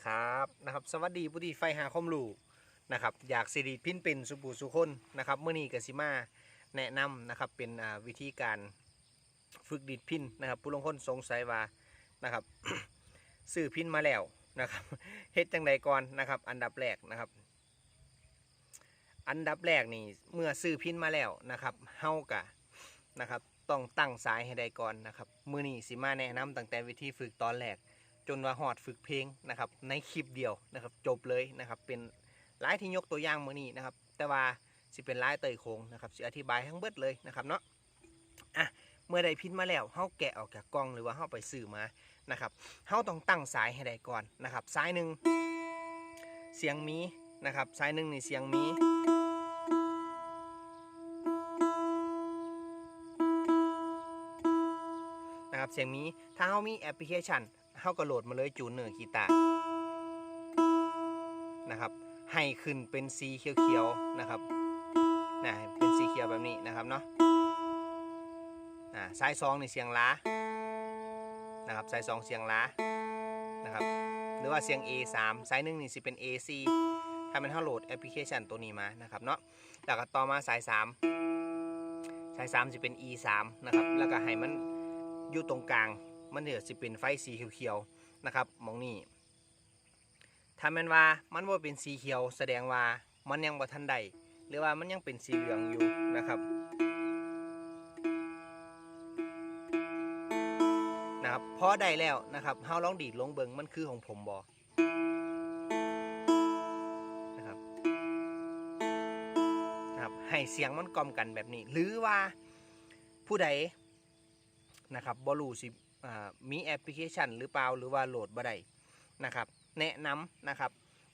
นะครับสวัสดีผู้ที่ไฟหาความรู้นะครับอยากสิริพินเป็นสุบูสุคนนะครับเมื่อนี้กสิมาแนะนำนะครับเป็นวิธีการฝึกดีดพินนะครับ ผู้ลงคนสงสัยว่านะครับซื้อพินมาแล้วนะครับเฮ็ดจังใดก่อนนะครับ อันดับแรกนะครับ อันดับแรกนี่เมื่อซื้อพินมาแล้วนะครับเฮากะนะครับต้องตั้งสายให้ได้ก่อนนะครับมือนี้สิมาแนะนำตั้งแต่วิธีฝึกตอนแรก จนว่าหอดฝึกเพลงนะครับ ในคลิปเดียวนะครับ จบเลยนะครับ เป็นหลายที่ยกตัวอย่างมือนี้นะครับ แต่ว่าสิเป็นหลายเตยโคงนะครับสิอธิบายทั้งเบิดเลยนะครับเนาะอะเมื่อได้พินมาแล้วเฮาแกะออกจากกล่องหรือว่าเฮาไปซื้อมานะครับเฮาต้องตั้งสายให้ได้ก่อนนะครับ สายหนึ่งเสียงมีนะครับ สายหนึ่งในเสียงมีนะครับเสียงมีถ้าเขามีแอปพลิเคชัน เขาก็โหลดมาเลยจูนเนอร์กีตาร์นะครับ ให้ขึ้นเป็นสีเขียวๆนะครับนะเป็นสีเขียวแบบนี้นะครับเนาะอ่าสายสองในเสียงล้านะครับสายสองเสียงล้านะครับ หรือว่าเสียง A3 สายหนึ่งนี่สิเป็น AC ถ้ามันเขาโหลดแอปพลิเคชันตัวนี้มานะครับเนาะแล้วก็ต่อมาสาย 3 สาย3จะเป็น E3 นะครับ แล้วก็ให้มันอยู่ตรงกลาง มันเดี๋ยวสิเป็นไฟสีเขียวๆนะครับมองนี่ถ้าม่นว่ามันว่าเป็นสีเขียว แสดงว่ามันยังบ่ทันได้หรือว่ามันยังเป็นสีเหลืองอยู่นะครับนะครับพอได้แล้วนะครับเฮาลองดีดลงเบิงมันคือของผมบอนะครับนะครับให้เสียงมันกลอมกันแบบนี้ หรือว่าผู้ใดนะครับบอลูสิ มีแอปพลิเคชัน หรือเปล่าหรือว่าโหลดบ่ได้นะครับ แนะนำนะครับ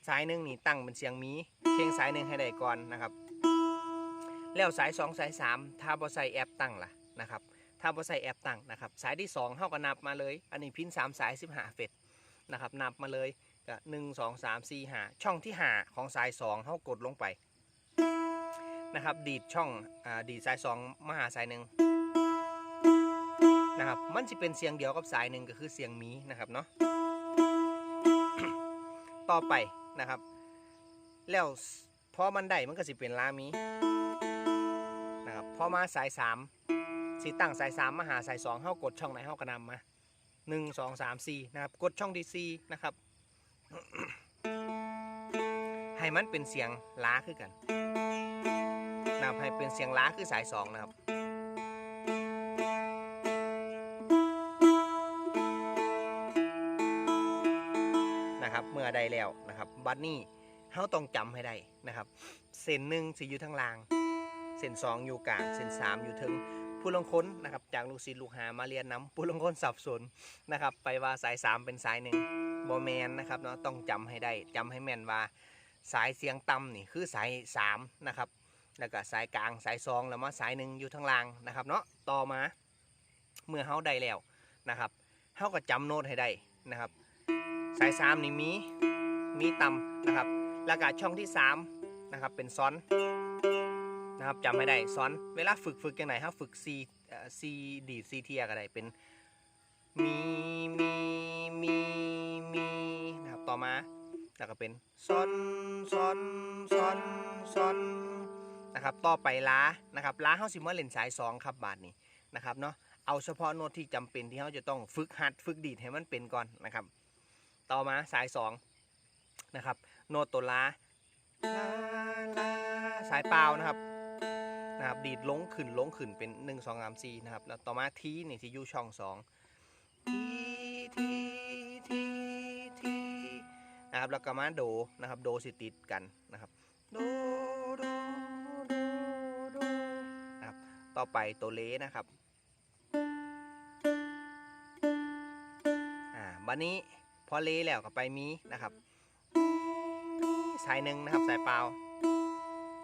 สายหนึ่งนี่ตั้งเป็นเสียงมีเพียงสายหนึ่งให้ได้ก่อนนะครับ แล้วสาย2สาย3ถ้าบ่ใส่แอปตั้งล่ะนะครับถ้าบ่ใส่แอปตั้งนะครับ สายที่2เฮาก็นับมาเลย อันนี้พิน3สาย15เฟตนะครับนับมาเลยก็1 2 3 4 5ช่องที่5ของสาย2เฮากดลงไปนะครับ ดีดช่องอดีดสาย2มาหาสายหนึ่ง นะครับ มันจะเป็นเสียงเดียวกับสายหนึ่งก็คือเสียงมีนะครับเนาะต่อไปนะครับ แล้วพอมันได้มันก็จะเป็นลามีนะครับพอมาสายสามสีตั้งสายสามมาหาสายสองเข้ากดช่องไหนเข้ากระนำมาหนึ่งสองสามสี่นะครับ กดช่องที่สี่นะครับ ให้มันเป็นเสียงล้าคือกันนะครับให้เป็นเสียงล้าคือสายสองนะครับ มื่อใดแล้วนะครับ บัดนี้เฮาต้องจำให้ได้นะครับ เส้นหนึ่งสิอยู่ทางล่าง เส้นสองอยู่กลาง เส้นสามอยู่ถึงผู้ลงค้นนะครับ จากลูกศิษย์ลูกหามาเรียนน้ำผู้ลงค้นสับสนนะครับ ไปว่าสายสามเป็นสายหนึ่งบอแมนนะครับเนาะต้องจำให้ได้จำให้แม่นว่าสายเสียงต่ำนี่คือสายสามนะครับแล้วก็สายกลางสายสองแล้วมาสายหนึ่งอยู่ทางล่างนะครับเนาะต่อมาเมื่อเฮาได้แล้วนะครับเฮาก็จำโน้ตให้ได้นะครับ สายสามนี่มีมีต่ำนะครับ แล้วก็ช่องที่สามนะครับเป็นซ้อนนะครับจำไม่ได้ซ้อนเวลาฝึกฝึกยังไงครับฝึกซีซีดีซีเทียก็ได้เป็นมีมีมีมีนะครับต่อมาแล้วก็เป็นซ้อนซ้อนซ้อนซ้อนนะครับต่อไปล้านะครับล้าเฮาสิมาเล่นสายสองครับบาทนี้นะครับเนาะเอาเฉพาะโน้ตที่จำเป็นที่เขาจะต้องฝึกหัดฝึกดีดให้มันเป็นก่อนนะครับ ต่อมาสายสองนะครับ โนตตัวลาลาลาสายเปล่านะครับนะครับดีดลงขึ้นลงขึ้นเป็น 1 2 3 4นะครับแล้วต่อมาทีนี่ที่อยู่ช่อง2ทีทีทีทีนะครับแล้วก็มาโดนะครับโดสิติดกันนะครับโดโดโดโดนะครับต่อไปตัวเลนะครับอ่าบันนี้ พอเลแล้วก็ไปมีนะครับ สายหนึ่งนะครับสายเปล่า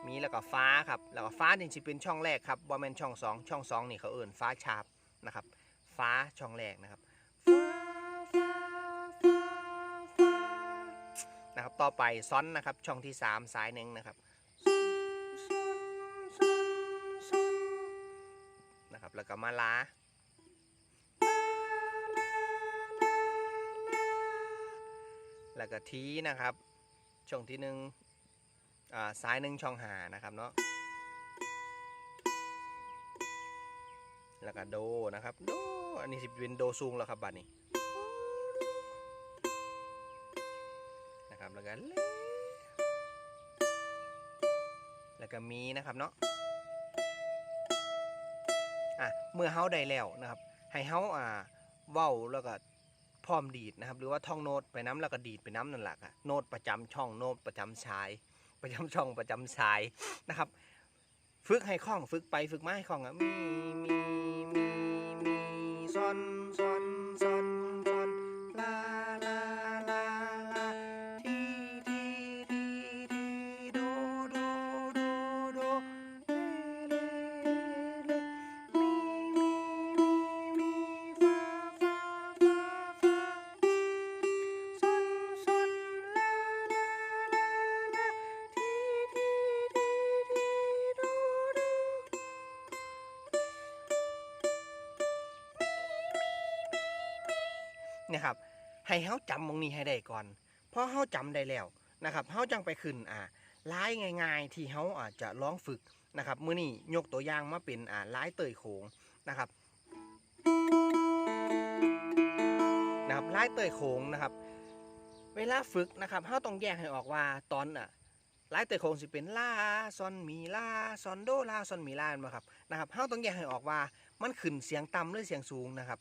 มีแล้วก็ฟ้าครับแล้วก็ฟ้านี่จะเป็นช่องแรกครับบอแมนช่องสองช่องสองนี่เขาเอิ่นฟ้าชาบนะครับ ฟ้าช่องแรกนะครับฟ้าฟ้าฟ้าฟ้านะครับต่อไปซ้อนนะครับช่องที่สามสายหนึ่งนะครับนะครับแล้วก็มาลา แล้วก็ทีนะครับ ช่องที่หนึ่งอ่าซ้ายหนึ่งช่องหานะครับเนาะแล้วก็โดนะครับโดอันนี้สิเป็นโดสูงแล้วครับบัดนี้นะครับแล้วก็เลแล้วก็มีนะครับเนาะอะเมื่อเฮาได้แล้วนะครับ ให้เฮาอ่าเว้าแล้วก็ พร้อมดีดนะครับ หรือว่าท่องโน้ตไปน้ำแล้วก็ดีดไปน้ำนั่นแหละค่ะโน้ตประจำช่องโน้ตประจำสาย ประจำช่องประจำสายนะครับ ฝึกให้คล่องฝึกไปฝึกมาให้คล่องอะมีมีมี นะครับ ให้เฮาจำมงนี้ให้ได้ก่อนพอเฮาจำได้แล้วนะครับเฮาจังไปขึ้นอ่าลายง่าย ๆ ที่เฮาอาจจะลองฝึกนะครับมื้อนี้ยกตัวอย่างมาเป็นอ่าลายเตยโขงนะครับนะครับลายเตยโขงนะครับ เวลาฝึกนะครับเฮาต้องแยกให้ออกว่าตอนอะลายเตยโขงสิเป็นลาซอนมีลาซอนโดลาซอนมีลาบ่ครับนะครับเฮาต้องแยกให้ออกว่ามันขึ้นเสียงต่ำหรือเสียงสูงนะครับ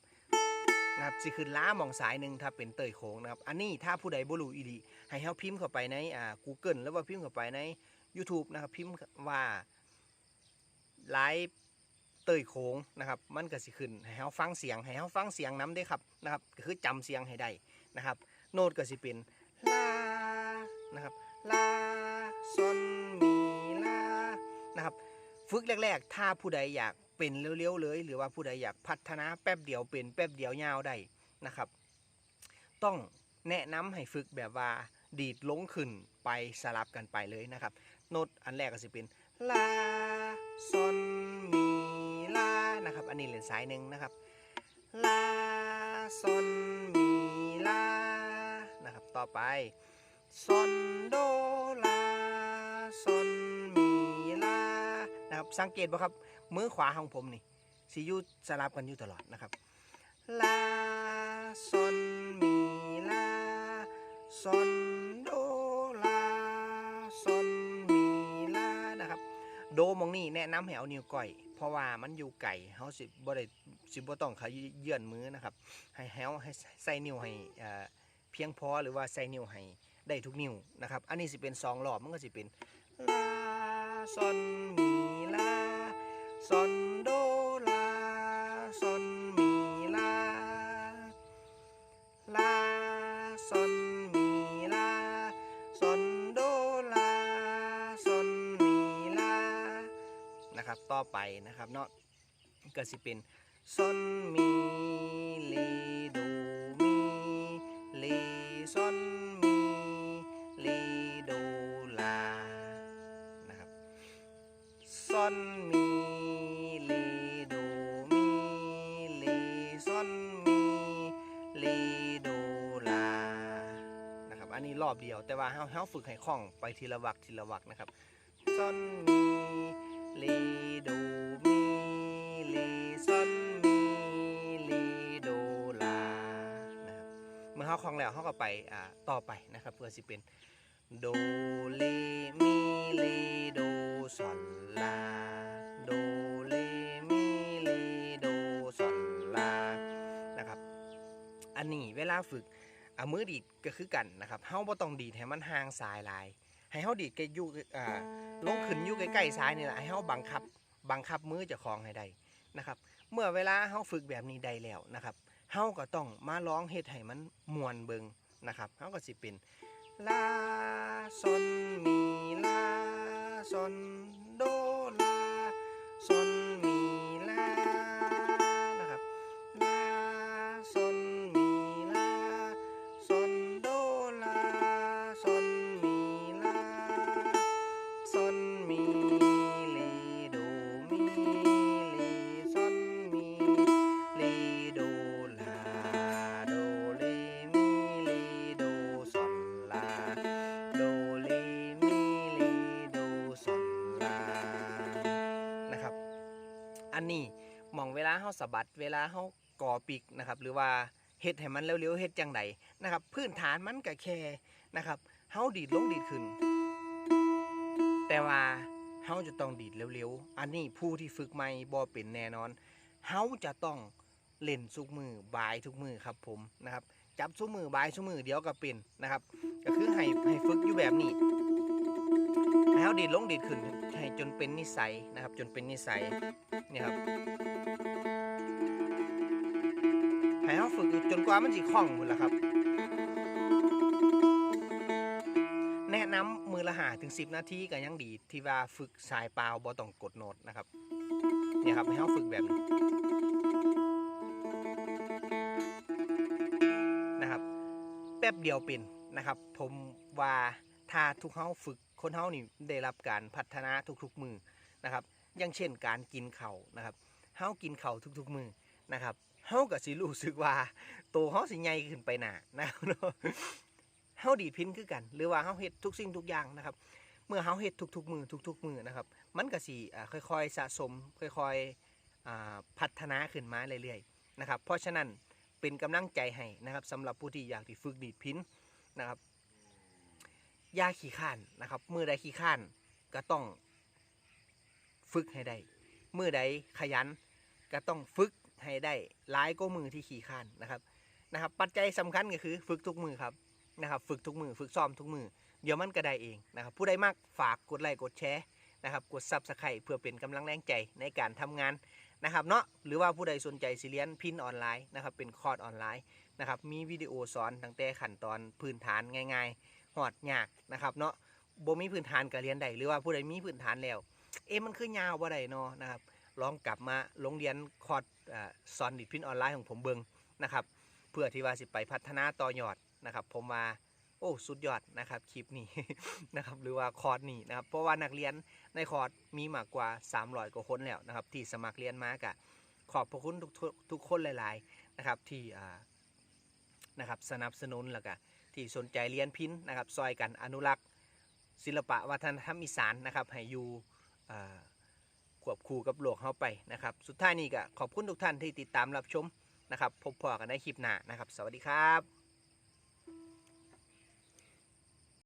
นะครับสิขึ้นล้าหมองสายหนึ่งถ้าเป็นเตยโค้งนะครับ อันนี้ถ้าผู้ใดบ่รู้อีหลีให้เฮาพิมพ์เข้าไปในอ่า Google หรือว่าพิมพ์เข้าไปใน YouTube นะครับพิมพ์ว่าไลฟ์เตยโค้งนะครับ มันก็สิขึ้นให้เฮาฟังเสียงให้เฮาฟังเสียงนํเด้ครับนะครับก็คือจำเสียงให้ได้นะครับ โน้ตก็สิเป็นลานะครับลาซอนมีลานะครับ ฝึกแรก ๆ ถ้าผู้ใดอยากเป็นเร็วๆเลย หรือว่าผู้ใดอยากพัฒนาแป๊บเดียวเป็นแป๊บเดียวยาวได้นะครับ ต้องแนะนำให้ฝึกแบบว่าดีดลงขึ้นไปสลับกันไปเลยนะครับโน้ตอันแรกก็จะเป็นลาซอนมีลานะครับ อันนี้เหรียญสายหนึ่งนะครับลาซอนมีลานะครับ ต่อไปซอนโดลาซอนมีลานะครับ สังเกตบ่ครับ มือขวาของผมนี่สิอยูสลับกันอยู่ตลอดนะครับลาซอนมีลาซอนโดลาซอนมีลานะครับ โดมองนี่แนะนำให้เอานิ้วก้อย เพราะว่ามันอยู่ไก่เฮาสิบ่ได้สิบ่ต้องขยื่นมือนะครับ ให้เฮาให้ใส่นิ้วให้เพียงพอหรือว่าใส่นิ้วให้ได้ทุกนิ้วนะครับ อันนี้สิเป็นสองรอบมันก็สิเป็นลาซอนมี ซอนโดลาซอนมีลาลาซอนมีลาซอนโดลาซอนมีลานะครับต่อไปนะครับเนาะก็สิเป็นซอนมีเลโด อบเดียว แต่ว่าเฮาเฮาฝึกให้คล่องไปทีละวักทีละวักนะครับซอนมีเลโดมีเลซอนมีเลโดลานะครับเมื่อเฮาคล่องแล้วเฮาก็ไปอ่าต่อไปนะครับเพื่อสิเป็นโดเลมีเลโดซอนลาโดเลมีเลโดซอนลานะครับ อันนี้เวลาฝึก เอามือดีดก็คือกันนะครับเฮาบ่ต้องดีดให้มันห่างสายหลาย ให้เฮาดีดใกล้อยู่อ่าลงขึ้นอยู่ใกล้ๆซ้ายนี่แหละให้เฮาบังคับ บังคับมือเจะคลองให้ได้นะครับ เมื่อเวลาเฮาฝึกแบบนี้ได้แล้วนะครับเฮาก็ต้องมาร้องเฮ็ดให้มันมวนเบิงนะครับเฮาก็สิเป็นลาซอนมีลาซอนโดลาซอนาเสะบัดเวลาเฮาก่อปีกนะครับหรือว่าเฮ็ดให้มันเร็วๆเฮ็ดจังใดนะครับพื้นฐานมันก็แค่นะครับเฮาดีดลงดีดขึ้น แต่ว่าเฮาจะต้องดีดเร็วๆ อันนี้ผู้ที่ฝึกใหม่บ่เป็นแน่นอนเฮาจะต้องเล่นทุกมือบายทุกมือครับผมนะครับจับทุกมือบายทุกมือเดี๋ยวก็เป็นนะครับก็คือให้ให้ฝึกอยู่แบบนี้ให้เฮาดีดลงดีดขึ้นให้จนเป็นนิสัยนะครับจนเป็นนิสัยเนี่ยครับ ว่ามันสิคล่องหมดแล้วครับ แนะนำมือละหาถึง 10 นาทีก็ยังดี ที่ว่าฝึกสายเปล่าบ่ต้องกดโน้ตนะครับเนี่ยครับให้เฮาฝึกแบบนี้นะครับ แป๊บเดียวเป็นนะครับ ผมว่าถ้าทุกเฮาฝึกคนเฮานี่ได้รับการพัฒนาทุกๆมือนะครับอย่างเช่นการกินเข่านะครับเฮากินเข่าทุกๆมือนะครับ เฮาก็สิรู้สึกว่าโตวเฮาสิใหญ่ขึ้นไปหนานะครับเนาะเฮาดีดพินคือกัน หรือว่าเฮาเฮ็ดทุกสิ่งทุกอย่างนะครับ เมื่อเฮาเฮ็ดทุกๆมือทุกๆมือนะครับ มันก็สิอ่ค่อยๆสะสม ค่อยๆพัฒนาขึ้นมาเรื่อยๆนะครับ เพราะฉะนั้นเป็นกำลังใจให้นะครับสำหรับผู้ที่อยากที่ฝึกดีดพินนะครับย่าขี้ข้านนะครับมือใดขี้ข้านก็ต้องฝึกให้ได้มือใดขยันก็ต้องฝึก ให้ได้หลายก็มือที่ขี้ข้านนะครับนะครับ ปัจจัยสำคัญก็คือฝึกทุกมือครับนะครับฝึกทุกมือฝึกซ้อมทุกมือเดี๋ยวมันก็ได้เองนะครับผู้ใดมากฝากกดไลค์กดแชร์นะครับกดซับสไครต์เพื่อเป็นกำลังแรงใจในการทำงานนะครับเนาะหรือว่าผู้ใดสนใจสิเรียนพินออนไลน์นะครับเป็นคอร์สออนไลน์นะครับมีวิดีโอสอนตั้งแต่ขั้นตอนพื้นฐานง่ายๆหอดยากนะครับเนาะบ่มีพื้นฐานก็เรียนได้หรือว่าผู้ใดมีพื้นฐานแล้ว เอ๊ะมันคือยาวบ่ได้เนาะนะครับ ลองกลับมาลงเรียนคอร์สสอนดิดพินออนไลน์ของผมเบิงนะครับ เพื่อที่ว่าสิไปพัฒนาต่อยอดนะครับ ผมว่าโอ้สุดยอดนะครับคลิปนี้นะครับหรือว่าคอร์สนี้นะครับเพราะว่านักเรียนในคอร์สมีมากกว่า 300 กว่าคนแล้วนะครับ ที่สมัครเรียนมากะขอบพระคุณทุกทุกทุกคนหลาย ๆ นะครับที่นะครับสนับสนุนแล้วก็ที่สนใจเรียนพินนะครับซอยกันอนุรักษ์ศิลปะวัฒนธรรมอีสานนะครับให้อยู่ ควบคู่กับโลกเข้าไปนะครับ สุดท้ายนี้ก็ขอบคุณทุกท่านที่ติดตามรับชมนะครับ พบพอกันในคลิปหน้านะครับ สวัสดีครับ